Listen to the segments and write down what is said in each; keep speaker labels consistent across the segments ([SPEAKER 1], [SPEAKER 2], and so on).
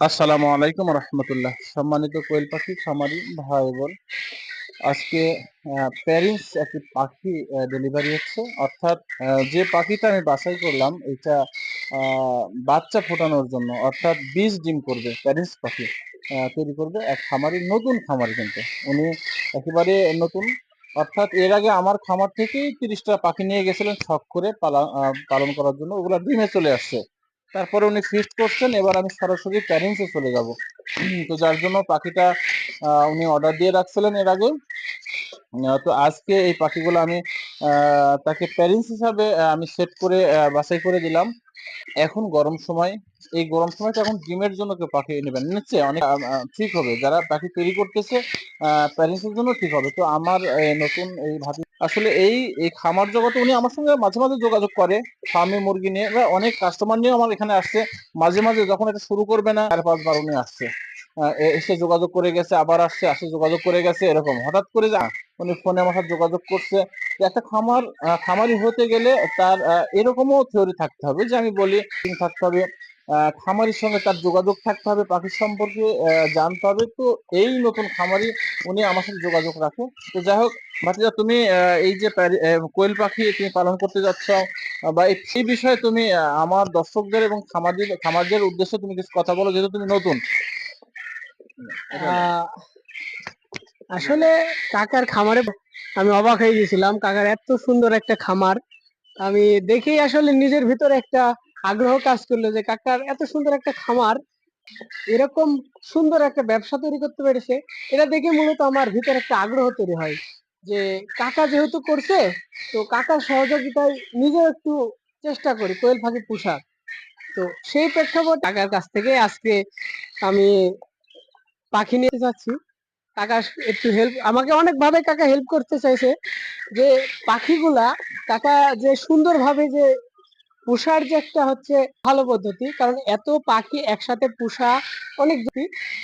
[SPEAKER 1] আসসালামু আলাইকুম রহমতুল্লাহ। সম্মানিত কোয়েল পাখি, খামারি, ভাই বোন, আজকে প্যারিস একটি পাখি ডেলিভারি হচ্ছে। অর্থাৎ যে পাখিটা আমি বাছাই করলাম, এটা বাচ্চা ফোটানোর জন্য, অর্থাৎ বীজ ডিম করবে, প্যারিস পাখি তৈরি করবে এক খামারি, নতুন খামারি কিন্তু। উনি একেবারে নতুন। অর্থাৎ এর আগে আমার খামার থেকেই তিরিশটা পাখি নিয়ে গেছিলেন শখ করে পালন করার জন্য। ওগুলা ডিমে চলে আসছে। তারপরে উনি ফিস্ট করছেন, এবার আমি সরাসরি প্যারেন্টসে চলে যাব। তো যার জন্য পাখিটা উনি অর্ডার দিয়ে রাখছিলেন এর আগে তো আজকে এই পাখিগুলো আমি তাকে প্যারেন্টস হিসাবে আমি সেট করে বাছাই করে দিলাম। এখন গরম সময়, এই গরম সময়টা এখন ডিমের জন্য কেউ পাখি নেবেন নিচ্ছে অনেক ঠিক হবে। যারা পাখি তৈরি করতেছে প্যারেন্টসের জন্য ঠিক হবে। তো আমার নতুন এই ভাবি আসলে এই এই খামার জগতে উনি আমার সঙ্গে মাঝে মাঝে যোগাযোগ করে, ফার্মে মুরগি নিয়ে। অনেক কাস্টমার নিয়ে আমার এখানে আসছে। মাঝে মাঝে যখন এটা শুরু করবে না, চার, পাঁচবার উনি আসছে। এসে যোগাযোগ করে গেছে, আবার আসছে, আসে যোগাযোগ করে গেছে, এরকম। হঠাৎ করে যা, উনি ফোনে আমার সাথে যোগাযোগ করছে। একটা খামার খামারি হতে গেলে তার এরকমও থিওরি থাকতে হবে যে আমি বলি থাকতে হবে। খামারির সঙ্গে তার যোগাযোগ থাকতে হবে, পাখির সম্পর্কে জানতে হবে। তো এই নতুন খামারি উনি আমার সাথে যোগাযোগ রাখে। তো যাই হোক, ভাতিজা, তুমি এই যে কোয়েল পাখি তুমি পালন করতে যাচ্ছ বা এই- বিষয়ে তুমি আমার দর্শকদের এবং খামারদের খামারদের উদ্দেশ্যে তুমি কিছু কথা বলো, যেহেতু তুমি নতুন।
[SPEAKER 2] আসলে কাকার খামারে আমি অবাক হয়ে গেছিলাম। কাকার এত সুন্দর একটা খামার। আমি দেখেই আসলে নিজের ভিতরে একটা আগ্রহ কাজ করল যে, কাকার এত সুন্দর একটা খামার, এরকম সুন্দর একটা ব্যবসা তৈরি করতে পেরেছে, এটা দেখে মূলত আমার ভিতরে একটা আগ্রহ তৈরি হয় যে, কাকা যেহেতু করছে, তো কাকার সহযোগিতায় নিজেও একটু চেষ্টা করি, কোয়েল পাখি পোষার। তো সেই প্রেক্ষাপট কাকার কাছ থেকে আজকে আমি পাখি নিয়ে যাচ্ছি কাকা একটু হেল্প আমাকে অনেক ভাবে কাকা হেল্প করতে চাইছে যে, পাখিগুলা কাকা যে সুন্দরভাবে যে পোষার যে একটা হচ্ছে ভালো পদ্ধতি, কারণ এত পাখি একসাথে পোষা অনেক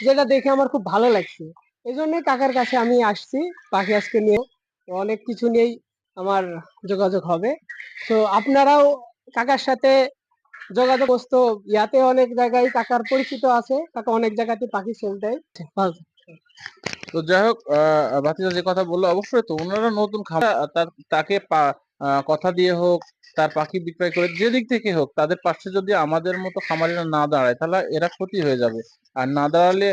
[SPEAKER 2] যেটা দেখে আমার খুব ভালো লাগছে। এই জন্যই কাকার কাছে আমি আসছি পাখি আজকে নিয়ে। অনেক কিছু নিয়েই আমার যোগাযোগ হবে। তো আপনারাও কাকার সাথে যোগাযোগ তো ইয়াতে অনেক জায়গায় কাকার পরিচিত আছে। কাকা অনেক জায়গাতে পাখি সেল দেয়।
[SPEAKER 1] তো যাই হোক ভাতিজা যে কথা বলল, অবশ্যই তো ওনারা নতুন তার, তাকে কথা দিয়ে হোক তার পাখি বিক্রয় করে যে দিক থেকে হোক, তাদের পাশে যদি আমাদের মতো খামারিরা না দাঁড়ায়, তাহলে এরা ক্ষতি হয়ে যাবে। আর না দাঁড়ালে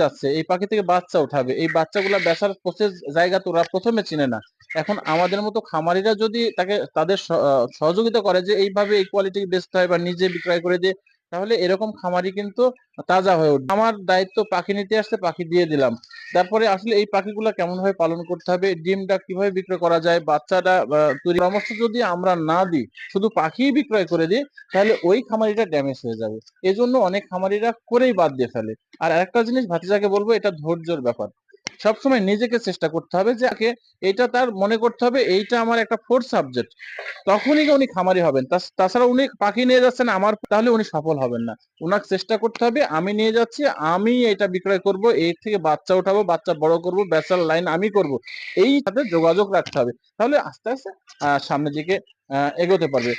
[SPEAKER 1] যাচ্ছে। এই পাখি থেকে বাচ্চা উঠাবে। এই বাচ্চাগুলা বেচার প্রসেস জায়গা তো ওরা প্রথমে চিনে না। এখন আমাদের মতো খামারিরা যদি তাকে, তাদের সহযোগিতা করে যে, এইভাবে এই কোয়ালিটি বেচতে হয় বা নিজে বিক্রয় করে দিয়ে তাহলে এরকম খামারি কিন্তু তাজা হয়ে উঠবে। আমার দায়িত্ব পাখি নিতে আসতে পাখি দিয়ে দিলাম। তারপরে আসলে এই পাখিগুলা কেমন ভাবে পালন করতে হবে, ডিমটা কীভাবে বিক্রয় করা যায় বাচ্চাটা তৈরি পরামর্শ যদি আমরা না দিই, শুধু পাখি বিক্রয় করে দিই, তাহলে ওই খামারিটা ড্যামেজ হয়ে যাবে। এজন্য অনেক খামারিরা করেই বাদ দিয়ে ফেলে। আর একটা জিনিস ভাতিজাকে বলব, এটা ধৈর্যের ব্যাপার। সবসময় নিজেকে চেষ্টা করতে হবে যে এটা তার মনে করতে হবে, এইটা আমার একটা ফোর্থ সাবজেক্ট তখনই উনি খামারি হবেন। তাছাড়া উনি পাখি নিয়ে যাচ্ছেন আমার, তাহলে উনি সফল হবেন না। ওনাকে চেষ্টা করতে হবে, আমি নিয়ে যাচ্ছি, আমি এটা বিক্রয় করব, এর থেকে বাচ্চা উঠাবো, বাচ্চা বড় করব ব্যাচার লাইন আমি করব। এই সাথে যোগাযোগ রাখতে হবে। তাহলে আস্তে আস্তে সামনের দিকে এগোতে পারবে।